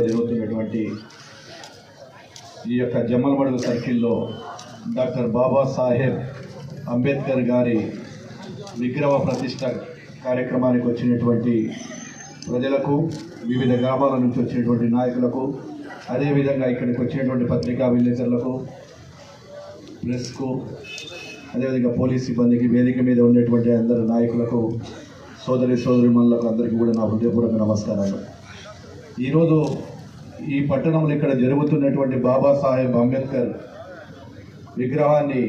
జరుగుతున్నటువంటి ఈ యొక్క జమ్మలమడుగు సర్కిల్లో డాక్టర్ బాబాసాహెబ్ అంబేద్కర్ గారి విగ్రహ ప్రతిష్ట కార్యక్రమానికి వచ్చినటువంటి ప్రజలకు వివిధ గ్రామాల నుంచి వచ్చినటువంటి నాయకులకు అదేవిధంగా ఇక్కడికి వచ్చినటువంటి పత్రికా విలేకరులకు ప్రెస్కు అదేవిధంగా పోలీస్ సిబ్బందికి వేదిక మీద ఉన్నటువంటి అందరు నాయకులకు సోదరి సోదరిమణులకు అందరికీ కూడా నా హృదయపూర్వక నమస్కారాలు. ఈరోజు ఈ పట్టణంలో ఇక్కడ జరుగుతున్నటువంటి బాబాసాహెబ్ అంబేద్కర్ విగ్రహాన్ని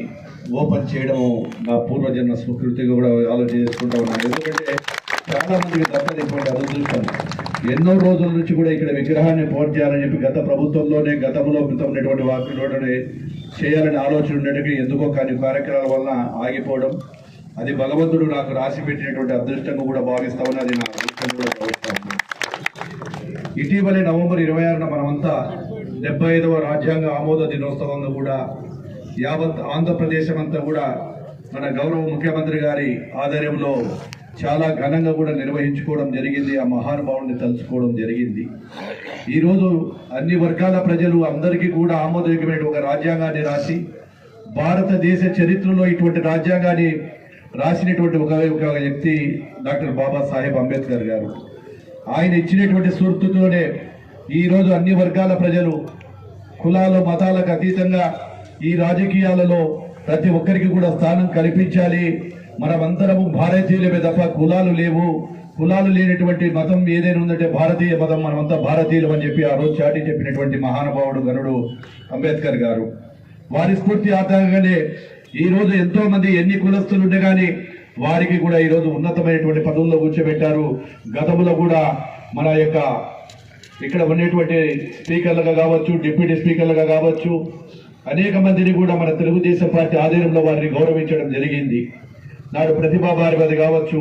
ఓపెన్ చేయడం నా పూర్వజన్మ స్వీకృతిగా కూడా ఆలోచన చేసుకుంటా ఉన్నాను. ఎందుకంటే చాలా మందికి అదృష్టం ఎన్నో రోజుల నుంచి కూడా ఇక్కడ విగ్రహాన్ని పోటీ చేయాలని చెప్పి గత ప్రభుత్వంలోనే గతంలో క్రితం ఉన్నటువంటి వాటిలోనే చేయాలని ఆలోచన ఉండేటప్పుడు ఎందుకో కానీ కార్యక్రమాల వలన ఆగిపోవడం. అది భగవంతుడు నాకు రాసి పెట్టినటువంటి అదృష్టంగా కూడా భావిస్తామని అది నా అదృష్టం కూడా భావిస్తాను ఇటీవలే నవంబర్ ఇరవై ఆరున మనమంతా డెబ్బై ఐదవ రాజ్యాంగ ఆమోద దినోత్సవంలో కూడా యావత్ ఆంధ్రప్రదేశం అంతా కూడా మన గౌరవ ముఖ్యమంత్రి గారి ఆధ్వర్యంలో చాలా ఘనంగా కూడా నిర్వహించుకోవడం జరిగింది. ఆ మహానుభావుని తలుచుకోవడం జరిగింది. ఈరోజు అన్ని వర్గాల ప్రజలు అందరికీ కూడా ఆమోదయోగ్యమైన ఒక రాజ్యాంగాన్ని రాసి భారతదేశ చరిత్రలో ఇటువంటి రాజ్యాంగాన్ని రాసినటువంటి ఒక ఒక వ్యక్తి డాక్టర్ బాబాసాహెబ్ అంబేద్కర్ గారు. ఆయన ఇచ్చినటువంటి స్ఫూర్తితోనే ఈరోజు అన్ని వర్గాల ప్రజలు కులాలు మతాలకు అతీతంగా ఈ రాజకీయాలలో ప్రతి ఒక్కరికి కూడా స్థానం కల్పించాలి. మనమందరము భారతీయులమే తప్ప కులాలు లేవు. కులాలు లేనటువంటి మతం ఏదైనా ఉందంటే భారతీయ మతం మనమంతా భారతీయులు అని చెప్పి ఆ రోజు చాటి చెప్పినటువంటి మహానుభావుడు గనుడు అంబేద్కర్ గారు. వారి స్ఫూర్తి ఆధారంగానే ఈ రోజు ఎన్ని కులస్తులు ఉండగానే కానీ వారికి కూడా ఈ రోజు ఉన్నతమైనటువంటి పదవుల్లో కూర్చోబెట్టారు. గతంలో కూడా మన యొక్క ఇక్కడ ఉండేటువంటి స్పీకర్లుగా కావచ్చు డిప్యూటీ స్పీకర్లుగా కావచ్చు అనేక మందిని కూడా మన తెలుగుదేశం పార్టీ ఆధ్వర్యంలో వారిని గౌరవించడం జరిగింది. నాడు ప్రతిభా భారతి కావచ్చు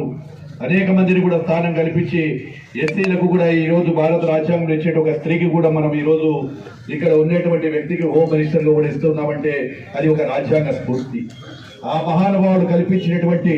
అనేక మందిని కూడా స్థానం కల్పించి ఎస్సీలకు కూడా ఈ రోజు భారత రాజ్యాంగం ఇచ్చే ఒక స్త్రీకి కూడా మనం ఈ రోజు ఇక్కడ ఉండేటువంటి వ్యక్తికి హోమ్ మినిస్టర్గా కూడా ఇస్తున్నామంటే అది ఒక రాజ్యాంగ స్ఫూర్తి. ఆ మహానుభావుడు కల్పించినటువంటి